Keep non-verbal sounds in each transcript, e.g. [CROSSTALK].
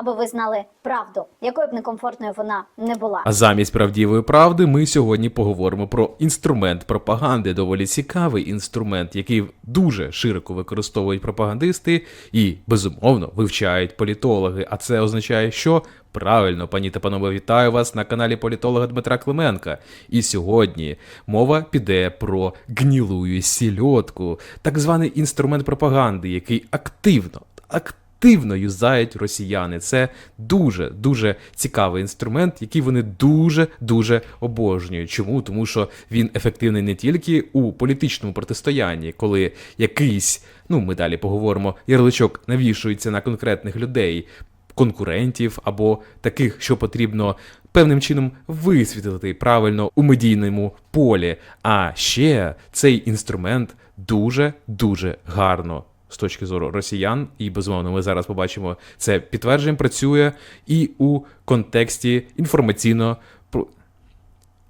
аби ви знали правду, якою б некомфортною вона не була. А замість правдивої правди ми сьогодні поговоримо про інструмент пропаганди. Доволі цікавий інструмент, який дуже широко використовують пропагандисти і безумовно вивчають політологи. А це означає, що правильно, пані та панове, вітаю вас на каналі політолога Дмитра Клименка. І сьогодні мова піде про гнілую сільотку, так званий інструмент пропаганди, який активно активно активно юзають росіяни. Це дуже дуже цікавий інструмент, який вони дуже дуже обожнюють. Чому? Тому що він ефективний не тільки у політичному протистоянні, коли якийсь, ну ми далі поговоримо, ярличок навішується на конкретних людей. Конкурентів або таких, що потрібно певним чином висвітлити правильно у медійному полі. А ще цей інструмент дуже дуже гарно з точки зору росіян, і безумовно, ми зараз побачимо це підтвердженням, працює і у контексті інформаційно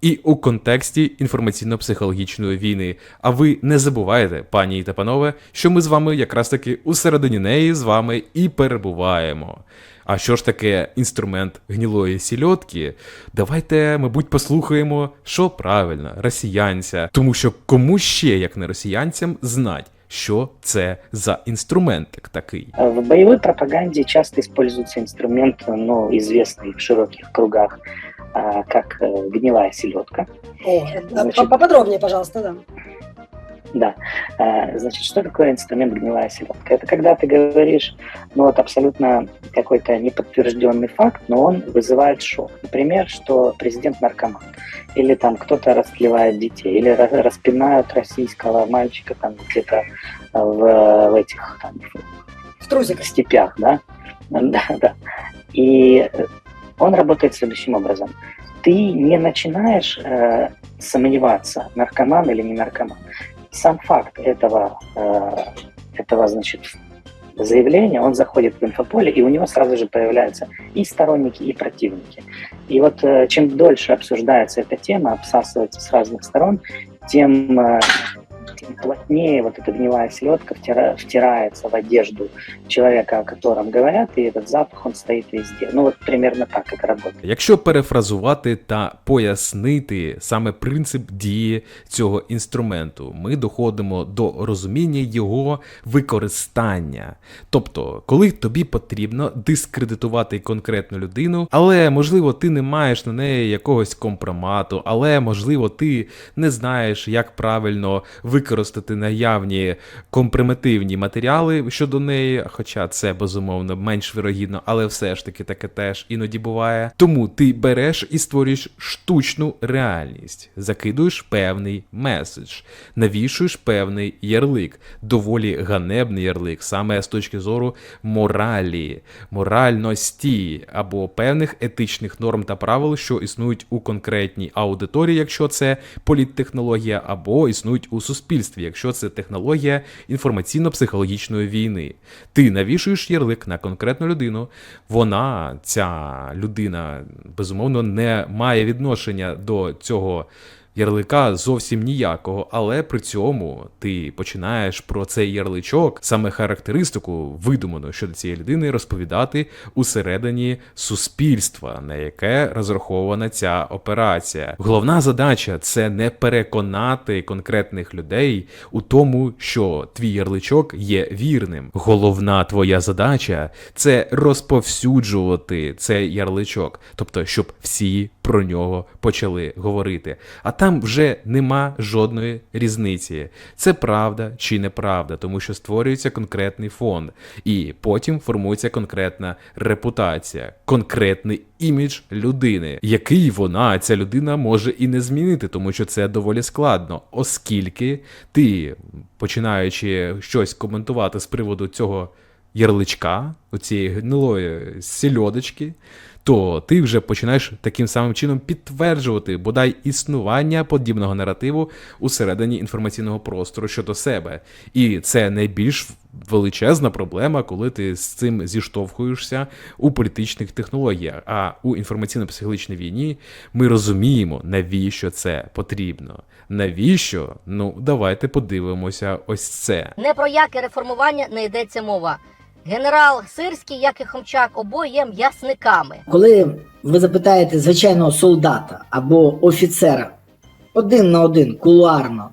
і у контексті інформаційно-психологічної війни. А ви не забувайте, пані та панове, що ми з вами якраз таки у середині неї з вами і перебуваємо. А що ж таке інструмент гнілої сільотки? Давайте, мабуть, послухаємо, що правильно, росіянця, тому що кому ще, як не росіянцям, знать, що це за інструментик такий. В бойовій пропаганді часто використовується інструмент, ну, известный в широких кругах, як как э, гнилая селедка. О, Значит- поподробнее, пожалуйста, да. Да. А, Значит, что такое инструмент гнилая селедка? Это когда ты говоришь, ну вот абсолютно какой-то неподтвержденный факт, но он вызывает шок. Например, что президент наркоман, или там кто-то растлевает детей, или ра- распинают российского мальчика там где-то в, в этих там, В трусиках. степях, да? Да, да. И э, он работает следующим образом. Ты не начинаешь э, сомневаться, наркоман или не наркоман. Сам факт этого, э, этого, значит, заявления, он заходит в инфополе, и у него сразу же появляются и сторонники, и противники. И вот э, чем дольше обсуждается эта тема, обсасывается с разных сторон, тем, э, тем плотнее вот эта гнилая селедка втира- втирается в одежду человека, о котором говорят, и этот запах, он стоит везде. Ну вот примерно так это работает. Якщо перефразувати та пояснити саме принцип дії цього інструменту, ми доходимо до розуміння його використання. Тобто, коли тобі потрібно дискредитувати конкретну людину, але можливо ти не маєш на неї якогось компромату, але можливо ти не знаєш, як правильно використати наявні компримативні матеріали щодо неї, хоча це безумовно менш вірогідно, але все ж таки таке теж іноді буває. Тому ти береш і створюєш штучну реальність, закидуєш певний меседж, навішуєш певний ярлик, доволі ганебний ярлик, саме з точки зору моралі, моральності або певних етичних норм та правил, що існують у конкретній аудиторії, якщо це політтехнологія, або існують у суспільстві, якщо це технологія інформаційно-психологічної війни. Ти навішуєш ярлик на конкретну людину, вона, ця людина, безумовно, не має відношення до цього. Ярлика зовсім ніякого, але при цьому ти починаєш про цей ярличок, саме характеристику видуману щодо цієї людини, розповідати усередині суспільства, на яке розрахована ця операція. Головна задача це не переконати конкретних людей у тому, що твій ярличок є вірним. Головна твоя задача це розповсюджувати цей ярличок, тобто, щоб всі про нього почали говорити. А там вже нема жодної різниці. Це правда чи неправда, тому що створюється конкретний фон, і потім формується конкретна репутація, конкретний імідж людини, який вона, ця людина, може і не змінити, тому що це доволі складно, оскільки ти, починаючи щось коментувати з приводу цього ярличка, оцієї гнилої сільодочки, то ти вже починаєш таким самим чином підтверджувати бодай існування подібного наративу усередині інформаційного простору щодо себе. І це найбільш величезна проблема, коли ти з цим зіштовхуєшся у політичних технологіях. А у інформаційно-психологічній війні ми розуміємо, навіщо це потрібно. Навіщо? Ну, давайте подивимося ось це. Не про яке реформування не йдеться мова. Генерал Сирський, як і Хомчак, обоє м'ясниками. Коли ви запитаєте звичайного солдата або офіцера один на один, кулуарно,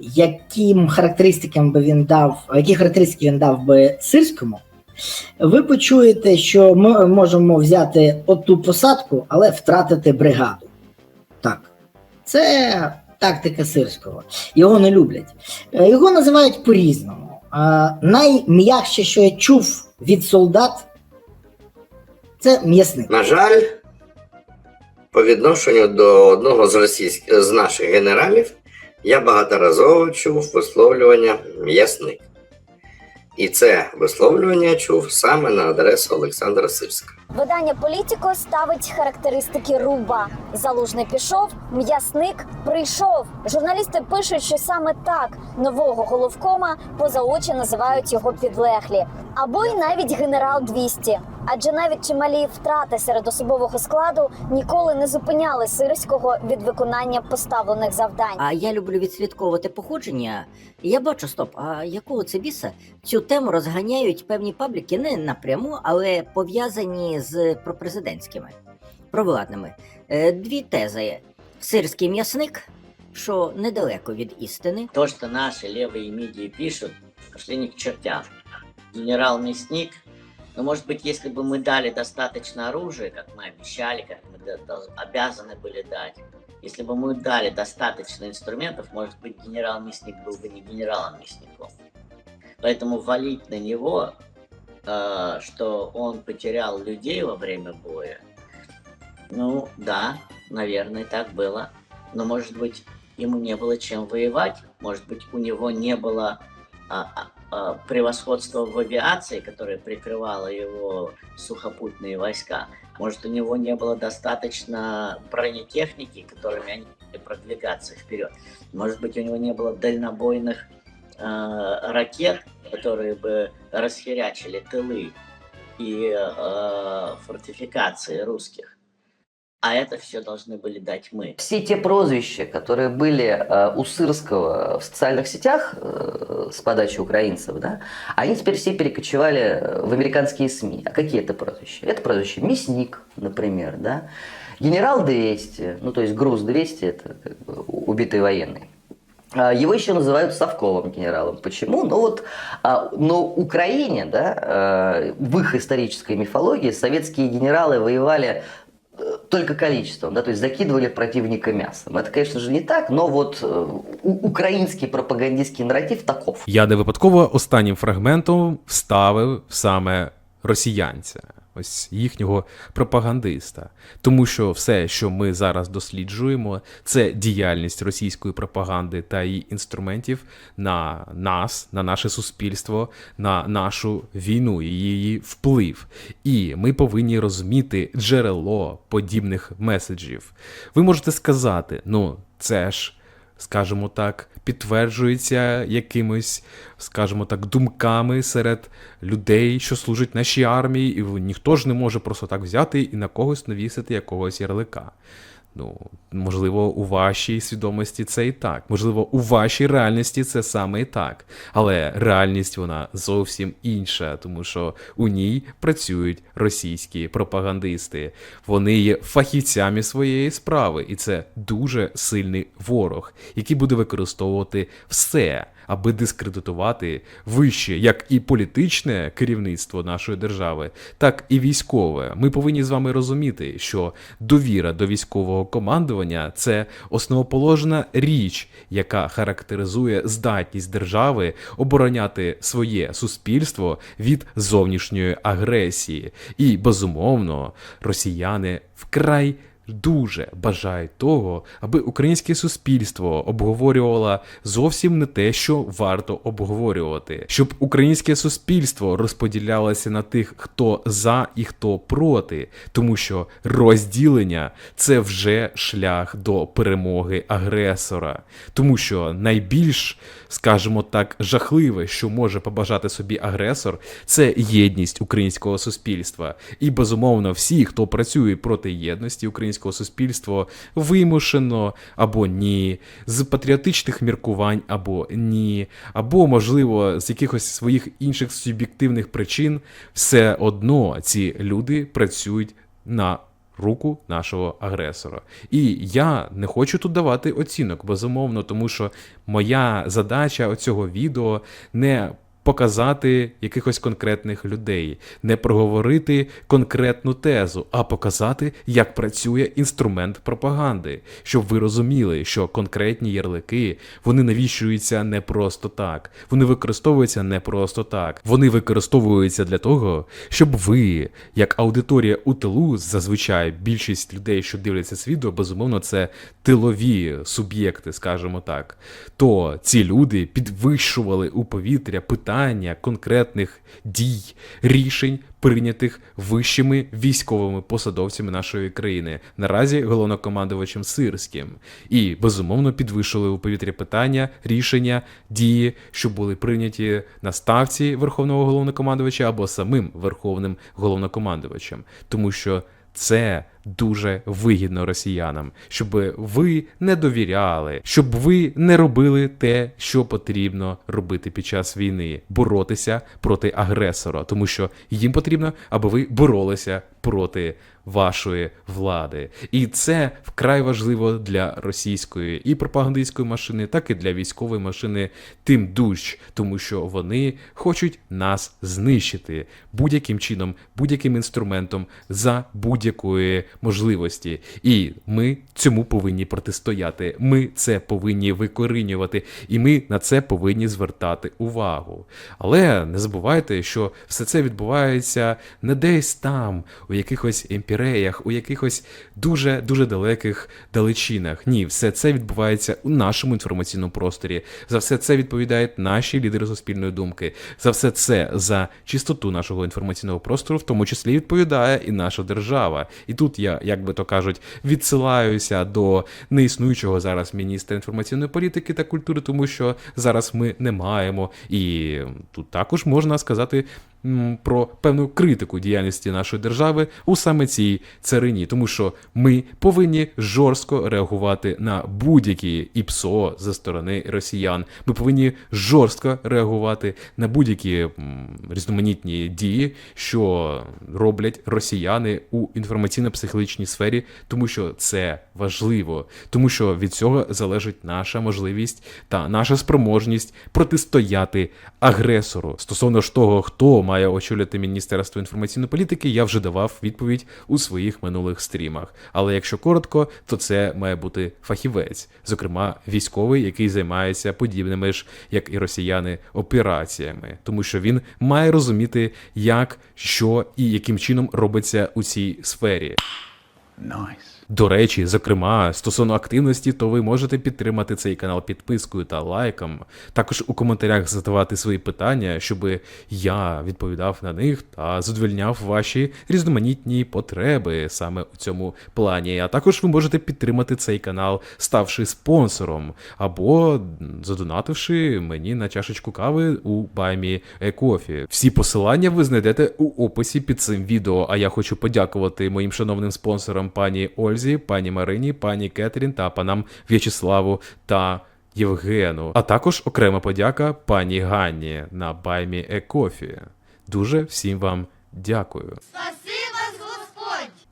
яким характеристикам би він дав, які характеристики він дав би сирському, ви почуєте, що ми можемо взяти оту посадку, але втратити бригаду. Так. Це тактика сирського. Його не люблять. Його називають по-різному. Найм'якше, що я чув від солдат, це м'ясник. На жаль, по відношенню до одного з російських з наших генералів я багаторазово чув висловлювання м'ясник. І це висловлювання я чув саме на адресу Олександра Сирського. Видання Політіко ставить характеристики руба. Залужний пішов, м'ясник прийшов. Журналісти пишуть, що саме так нового головкома поза очі називають його підлеглі, або й навіть генерал 200. Адже навіть чималі втрати серед особового складу ніколи не зупиняли сирського від виконання поставлених завдань. А я люблю відслідковувати походження. Я бачу, стоп, а якого це біса цю тему розганяють певні пабліки не напряму, але пов'язані з пропрезидентськими, провладними. Е, Дві тези: сирський м'ясник, що недалеко від істини. То, что наши левые медиа пишут, пошли они к чертям. Генерал Мясник, ну, может быть, если бы мы дали достаточно оружия, как мы обещали, как мы да- дол- обязаны были дать, если бы мы дали достаточно инструментов, может быть, генерал Мясник был бы не генералом Мясником. Поэтому валить на него, э, что он потерял людей во время боя, ну, да, наверное, так было. Но, может быть, ему не было чем воевать, может быть, у него не было а, а, а, превосходства в авиации, которое прикрывало его сухопутные войска. Может, у него не было достаточно бронетехники, которыми они могли продвигаться вперед. Может быть, у него не было дальнобойных э, ракет, которые бы расхерячили тылы и э, фортификации русских. А это все должны были дать мы. Все те прозвища, которые были э, у Сырского в социальных сетях э, с подачи украинцев, да, они теперь все перекочевали э, в американские СМИ. А какие это прозвища? Это прозвище Мясник, например, да, Генерал 200, ну то есть груз 200, это как бы убитый военный. А, Его еще называют совковым генералом. Почему? Ну вот а, на Украине, да, э, в их исторической мифологии советские генералы воевали э, только количеством, да, то есть закидывали противника мясом. Это, конечно же, не так, но вот э, у- украинский пропагандистский нарратив таков. Я не випадково останнім фрагментом вставив саме росіянця, ось їхнього пропагандиста. Тому що все, що ми зараз досліджуємо, це діяльність російської пропаганди та її інструментів на нас, на наше суспільство, на нашу війну і її вплив. І ми повинні розуміти джерело подібних меседжів. Ви можете сказати, ну це ж скажімо так, підтверджується якимись, скажімо так, думками серед людей, що служать нашій армії, і ніхто ж не може просто так взяти і на когось навісити якогось ярлика. Ну, можливо, у вашій свідомості це і так. Можливо, у вашій реальності це саме і так. Але реальність вона зовсім інша, тому що у ній працюють російські пропагандисти. Вони є фахівцями своєї справи, і це дуже сильний ворог, який буде використовувати все, аби дискредитувати вище як і політичне керівництво нашої держави, так і військове. Ми повинні з вами розуміти, що довіра до військового командування це основоположна річ, яка характеризує здатність держави обороняти своє суспільство від зовнішньої агресії. І безумовно, росіяни вкрай дуже бажають того, аби українське суспільство обговорювало зовсім не те, що варто обговорювати, щоб українське суспільство розподілялося на тих, хто за і хто проти, тому що розділення це вже шлях до перемоги агресора, тому що найбільш, скажімо так, жахливе, що може побажати собі агресор, це єдність українського суспільства. І безумовно, всі, хто працює проти єдності українського українського суспільства вимушено або ні, з патріотичних міркувань або ні, або, можливо, з якихось своїх інших суб'єктивних причин, все одно ці люди працюють на руку нашого агресора. І я не хочу тут давати оцінок, безумовно, тому що моя задача цього відео не показати якихось конкретних людей, не проговорити конкретну тезу, а показати, як працює інструмент пропаганди, щоб ви розуміли, що конкретні ярлики вони навіщуються не просто так, вони використовуються не просто так. Вони використовуються для того, щоб ви, як аудиторія у тилу, зазвичай більшість людей, що дивляться це безумовно, це тилові суб'єкти, скажімо так. То ці люди підвищували у повітря питання конкретних дій, рішень, прийнятих вищими військовими посадовцями нашої країни, наразі головнокомандувачем Сирським, і безумовно підвищили у повітря питання, рішення, дії, що були прийняті на ставці верховного головнокомандувача або самим верховним головнокомандувачем, тому що це дуже вигідно росіянам, щоб ви не довіряли, щоб ви не робили те, що потрібно робити під час війни, боротися проти агресора, тому що їм потрібно, аби ви боролися проти вашої влади. І це вкрай важливо для російської і пропагандистської машини, так і для військової машини, тим дужч, тому що вони хочуть нас знищити будь-яким чином, будь-яким інструментом за будь-якої можливості. І ми цьому повинні протистояти. Ми це повинні викорінювати, і ми на це повинні звертати увагу. Але не забувайте, що все це відбувається не десь там, у якихось імперіях, у якихось дуже дуже далеких далечинах. Ні, все це відбувається у нашому інформаційному просторі. За все це відповідають наші лідери суспільної думки. За все це за чистоту нашого інформаційного простору, в тому числі відповідає і наша держава. І тут я, як би то кажуть, відсилаюся до неіснуючого зараз міністра інформаційної політики та культури, тому що зараз ми не маємо. І тут також можна сказати про певну критику діяльності нашої держави у саме цій царині, тому що ми повинні жорстко реагувати на будь-які ІПСО за сторони росіян. Ми повинні жорстко реагувати на будь-які різноманітні дії, що роблять росіяни у інформаційно-психологічній сфері, тому що це важливо, тому що від цього залежить наша можливість та наша спроможність протистояти агресору. Стосовно ж того, хто має очолювати Міністерство інформаційної політики, я вже давав відповідь у своїх минулих стрімах. Але якщо коротко, то це має бути фахівець, зокрема військовий, який займається подібними ж, як і росіяни, операціями, тому що він має розуміти, як, що і яким чином робиться у цій сфері. До речі, зокрема, стосовно активності, то ви можете підтримати цей канал підпискою та лайком. Також у коментарях задавати свої питання, щоб я відповідав на них та задовольняв ваші різноманітні потреби саме у цьому плані. А також ви можете підтримати цей канал, ставши спонсором, або задонативши мені на чашечку кави у баймі Coffee. Всі посилання ви знайдете у описі під цим відео. А я хочу подякувати моїм шановним спонсорам пані Ользі, пані Марині, пані Кетрін та панам В'ячеславу та Євгену. А також окрема подяка пані Ганні на баймі Екофі. Дуже всім вам дякую.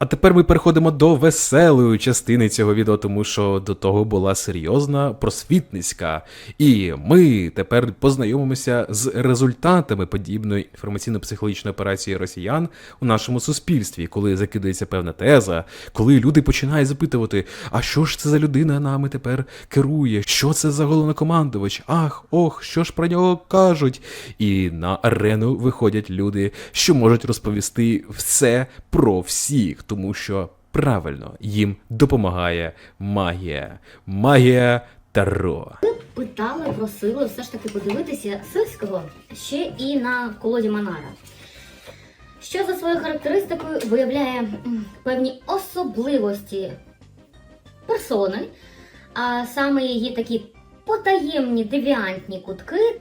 А тепер ми переходимо до веселої частини цього відео, тому що до того була серйозна просвітницька. І ми тепер познайомимося з результатами подібної інформаційно-психологічної операції росіян у нашому суспільстві, коли закидається певна теза, коли люди починають запитувати, а що ж це за людина нами тепер керує? Що це за головнокомандувач? Ах, ох, що ж про нього кажуть? І на арену виходять люди, що можуть розповісти все про всіх, тому що правильно їм допомагає магія. Магія Таро. питали, просили все ж таки подивитися сильського ще і на колоді Манара. Що за своєю характеристикою виявляє певні особливості персони, а саме її такі потаємні девіантні кутки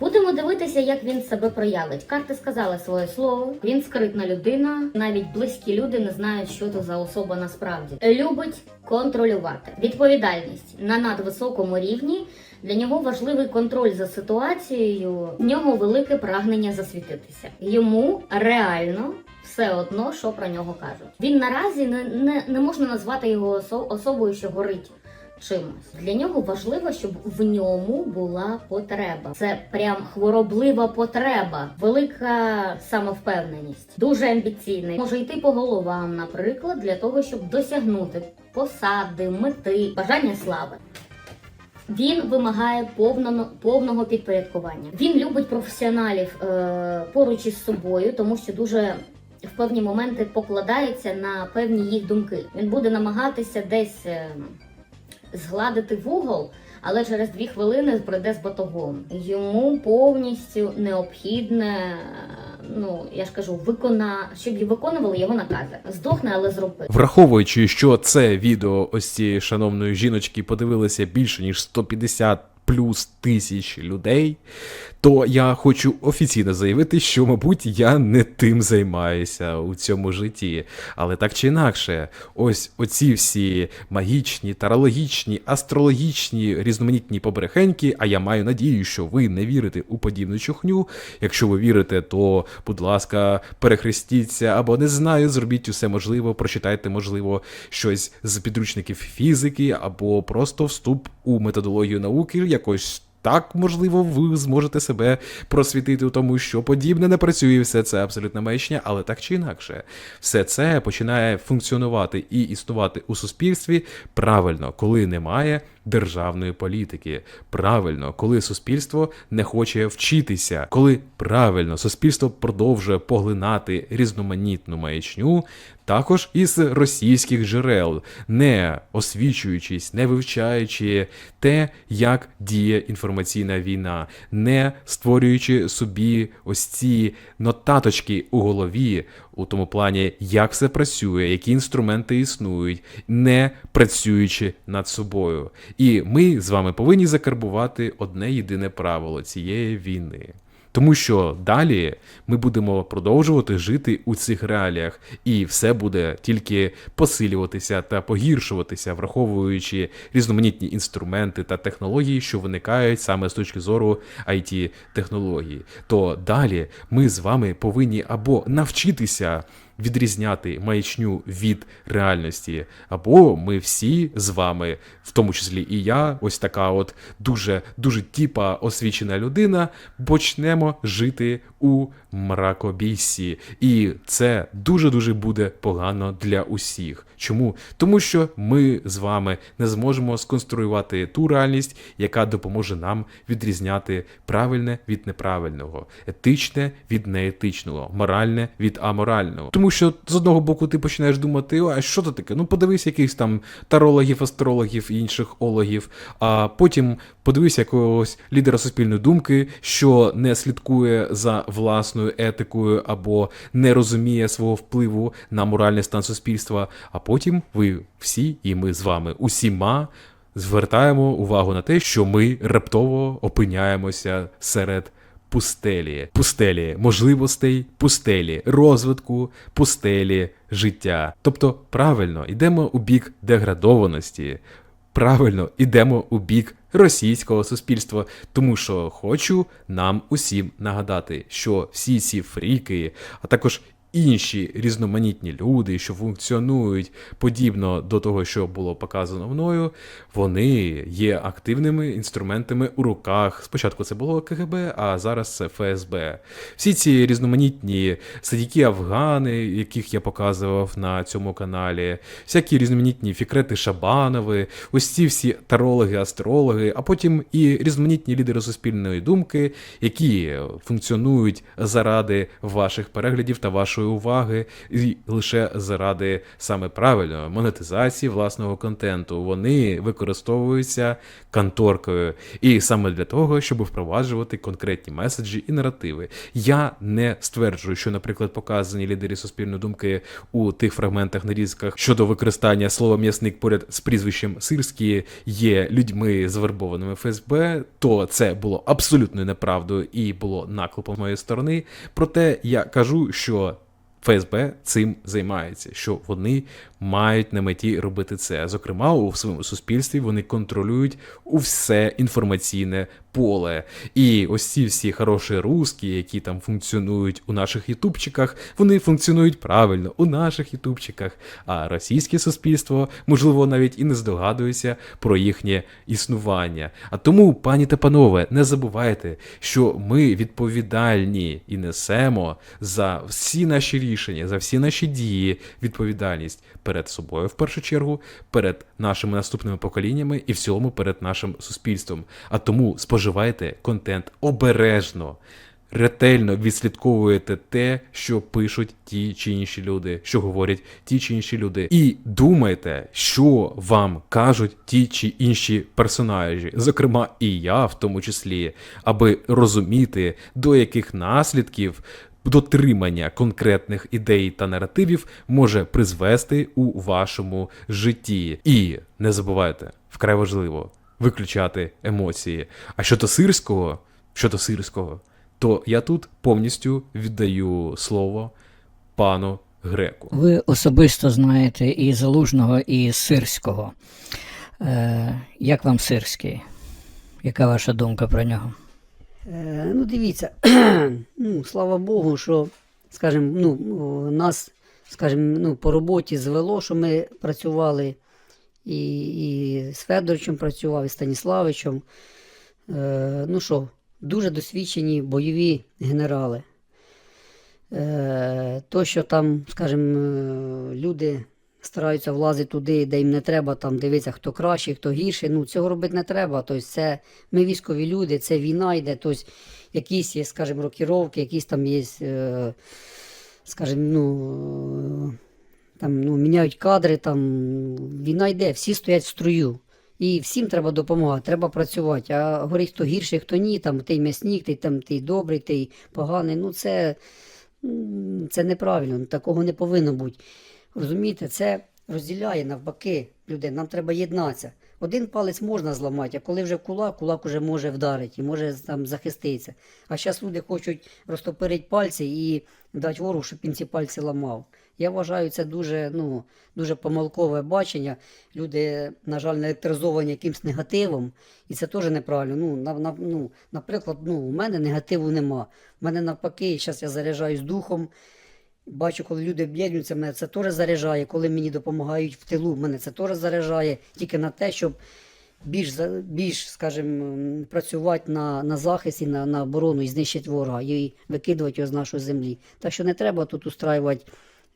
Будемо дивитися, як він себе проявить. Карти сказали своє слово. Він скритна людина. Навіть близькі люди не знають, що це за особа насправді. Любить контролювати. Відповідальність на надвисокому рівні. Для нього важливий контроль за ситуацією. В нього велике прагнення засвітитися. Йому реально все одно, що про нього кажуть. Він наразі не, не, не можна назвати його осо- особою, що горить чимось. Для нього важливо, щоб в ньому була потреба. Це прям хвороблива потреба, велика самовпевненість, дуже амбіційний. Може йти по головам, наприклад, для того, щоб досягнути посади, мети, бажання слави. Він вимагає повного, повного підпорядкування. Він любить професіоналів е, поруч із собою, тому що дуже в певні моменти покладається на певні їх думки. Він буде намагатися десь е, згладити вугол, але через дві хвилини прийде з батогом. Йому повністю необхідне, ну я ж кажу, викона, щоб виконували його накази. Здохне, але зроби. Враховуючи, що це відео ось цієї шановної жіночки подивилися більше ніж 150 плюс тисяч людей, то я хочу офіційно заявити, що, мабуть, я не тим займаюся у цьому житті. Але так чи інакше, ось оці всі магічні, тарологічні, астрологічні, різноманітні побрехеньки, а я маю надію, що ви не вірите у подібну чухню. Якщо ви вірите, то, будь ласка, перехрестіться або не знаю, зробіть усе можливо, прочитайте, можливо, щось з підручників фізики, або просто вступ у методологію науки якось. Так, можливо, ви зможете себе просвітити у тому, що подібне не працює, все це абсолютно маячня, але так чи інакше, все це починає функціонувати і існувати у суспільстві правильно, коли немає державної політики. Правильно, коли суспільство не хоче вчитися, коли правильно суспільство продовжує поглинати різноманітну маячню, також із російських джерел, не освічуючись, не вивчаючи те, як діє інформаційна війна, не створюючи собі ось ці нотаточки у голові, у тому плані, як все працює, які інструменти існують, не працюючи над собою. І ми з вами повинні закарбувати одне єдине правило цієї війни. Тому що далі ми будемо продовжувати жити у цих реаліях, і все буде тільки посилюватися та погіршуватися, враховуючи різноманітні інструменти та технології, що виникають саме з точки зору it технології. То далі ми з вами повинні або навчитися відрізняти маячню від реальності, або ми всі з вами, в тому числі і я, ось така от дуже дуже тіпа освічена людина, почнемо жити у мракобійсі. І це дуже дуже буде погано для усіх. Чому? Тому що ми з вами не зможемо сконструювати ту реальність, яка допоможе нам відрізняти правильне від неправильного, етичне від неетичного, моральне від аморального. Тому що з одного боку ти починаєш думати, а що це таке? Ну подивись якихось там тарологів, астрологів і інших ологів, а потім подивись якогось лідера суспільної думки, що не слідкує за власною етикою або не розуміє свого впливу на моральний стан суспільства. А потім ви всі, і ми з вами усіма звертаємо увагу на те, що ми раптово опиняємося серед. Пустелі, пустелі можливостей, пустелі розвитку, пустелі життя. Тобто правильно йдемо у бік деградованості, правильно йдемо у бік російського суспільства, тому що хочу нам усім нагадати, що всі ці фріки, а також інші різноманітні люди, що функціонують подібно до того, що було показано мною, вони є активними інструментами у руках. Спочатку це було КГБ, а зараз це ФСБ. Всі ці різноманітні садіки Афгани, яких я показував на цьому каналі, всякі різноманітні фікрети Шабанови, ось ці всі тарологи, астрологи, а потім і різноманітні лідери суспільної думки, які функціонують заради ваших переглядів та вашої вашої уваги і лише заради саме правильної монетизації власного контенту. Вони використовуються конторкою, і саме для того, щоб впроваджувати конкретні меседжі і наративи. Я не стверджую, що, наприклад, показані лідери суспільної думки у тих фрагментах нарізках щодо використання слова м'ясник поряд з прізвищем Сирський є людьми завербованими ФСБ, то це було абсолютною неправдою і було наклепом моєї сторони. Проте я кажу, що ФСБ цим займається, що вони мають на меті робити це. Зокрема, у своєму суспільстві вони контролюють усе інформаційне поле. І ось ці всі хороші русські, які там функціонують у наших ютубчиках, вони функціонують правильно у наших ютубчиках. А російське суспільство, можливо, навіть і не здогадується про їхнє існування. А тому, пані та панове, не забувайте, що ми відповідальні і несемо за всі наші рішення, за всі наші дії, відповідальність перед собою в першу чергу, перед нашими наступними поколіннями і в цілому перед нашим суспільством. А тому споживайте контент обережно. Ретельно відслідковуєте те, що пишуть ті чи інші люди, що говорять ті чи інші люди, і думайте, що вам кажуть ті чи інші персонажі, зокрема і я, в тому числі, аби розуміти, до яких наслідків дотримання конкретних ідей та наративів може призвести у вашому житті. І не забувайте, вкрай важливо виключати емоції. А щодо сирського, щодо сирського, то я тут повністю віддаю слово пану Греку. Ви особисто знаєте і Залужного, і Сирського. Е, як вам Сирський? Яка ваша думка про нього? Е, ну, дивіться, [CLEARS THROAT] ну, слава Богу, що, скажімо, ну, нас, скажімо, ну, по роботі звело, що ми працювали і, і з Федоровичем працював, і Станіславичем. Е, ну що, дуже досвідчені бойові генерали. Е, то, що там, скажімо, е, люди стараються влазити туди, де їм не треба, там дивитися, хто кращий, хто гірший. Ну, цього робити не треба. Тобто, це ми військові люди, це війна йде. Тобто, якісь є, скажімо, рокіровки, якісь там є, е, скажімо, ну, там, ну, міняють кадри, там війна йде, всі стоять в струю. І всім треба допомагати, треба працювати. А говорить, хто гірший, хто ні, там ти м'ясник, ти там ти добрий, ти поганий. Ну це, це неправильно, такого не повинно бути. Розумієте, це розділяє навпаки людей. Нам треба єднатися. Один палець можна зламати, а коли вже кулак, кулак вже може вдарити і може там захиститися. А зараз люди хочуть розтопирити пальці і дати ворогу, щоб він ці пальці ламав. Я вважаю, це дуже, ну, дуже помилкове бачення. Люди, на жаль, наелектризовані якимсь негативом, і це теж неправильно. Ну, на, на, ну, наприклад, ну, у мене негативу нема. У мене навпаки, зараз я заряджаюсь духом. Бачу, коли люди об'єднуються, мене це теж заряджає. Коли мені допомагають в тилу, мене це теж заряджає тільки на те, щоб більш, більш скажімо, працювати на, на захист і на, на оборону і знищити ворога, і викидувати його з нашої землі. Так що не треба тут устраювати,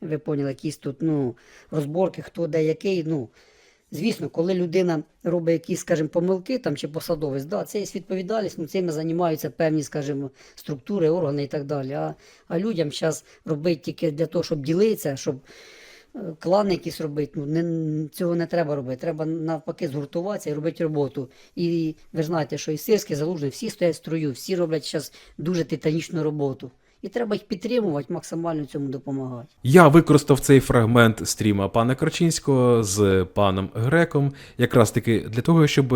ви поняли, якісь тут ну, розборки, хто де який. Ну, Звісно, коли людина робить якісь, скажімо, помилки там, чи посадовець, да, це є відповідальність, ну, цим займаються певні, скажімо, структури, органи і так далі. А, а людям зараз робити тільки для того, щоб ділитися, щоб е, клани якісь робити, ну, не, цього не треба робити. Треба навпаки згуртуватися і робити роботу. І ви знаєте, що і сирські залужні, всі стоять в строю, всі роблять зараз дуже титанічну роботу. І треба їх підтримувати, максимально цьому допомагати. Я використав цей фрагмент стріма пана Карчинського з паном Греком, якраз таки для того, щоб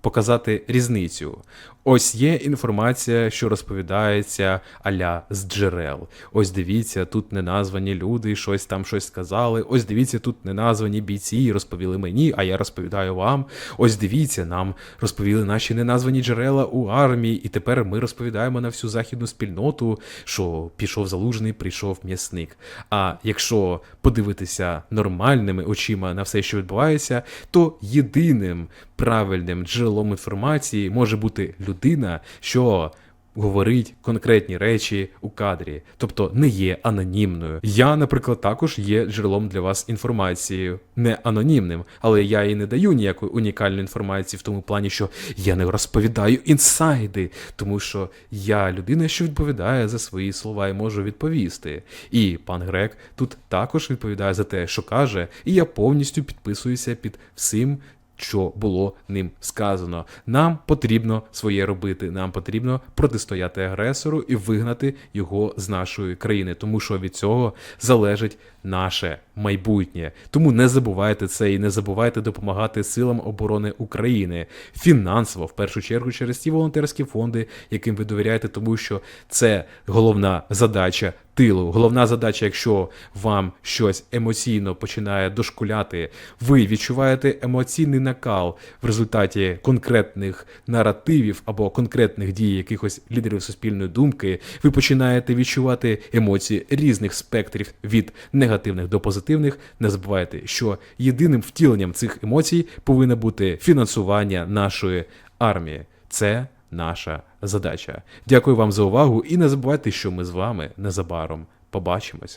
показати різницю. Ось є інформація, що розповідається аля з джерел. Ось дивіться, тут не названі люди, щось там щось сказали. Ось дивіться, тут не названі бійці, розповіли мені, а я розповідаю вам. Ось дивіться, нам розповіли наші неназвані джерела у армії, і тепер ми розповідаємо на всю західну спільноту, що пішов залужний, прийшов м'ясник. А якщо подивитися нормальними очима на все, що відбувається, то єдиним правильним джерелом інформації може бути людина, що говорить конкретні речі у кадрі, тобто не є анонімною. Я, наприклад, також є джерелом для вас інформації, не анонімним, але я і не даю ніякої унікальної інформації в тому плані, що я не розповідаю інсайди, тому що я людина, що відповідає за свої слова і можу відповісти. І пан Грек тут також відповідає за те, що каже, і я повністю підписуюся під всім що було ним сказано. Нам потрібно своє робити. Нам потрібно протистояти агресору і вигнати його з нашої країни, тому що від цього залежить наше майбутнє. Тому не забувайте це і не забувайте допомагати силам оборони України фінансово, в першу чергу, через ті волонтерські фонди, яким ви довіряєте, тому що це головна задача тилу. Головна задача, якщо вам щось емоційно починає дошкуляти, ви відчуваєте емоційний накал в результаті конкретних наративів або конкретних дій якихось лідерів суспільної думки, ви починаєте відчувати емоції різних спектрів від негативних до позитивних. Не забувайте, що єдиним втіленням цих емоцій повинно бути фінансування нашої армії. Це наша задача. Дякую вам за увагу і не забувайте, що ми з вами незабаром побачимось.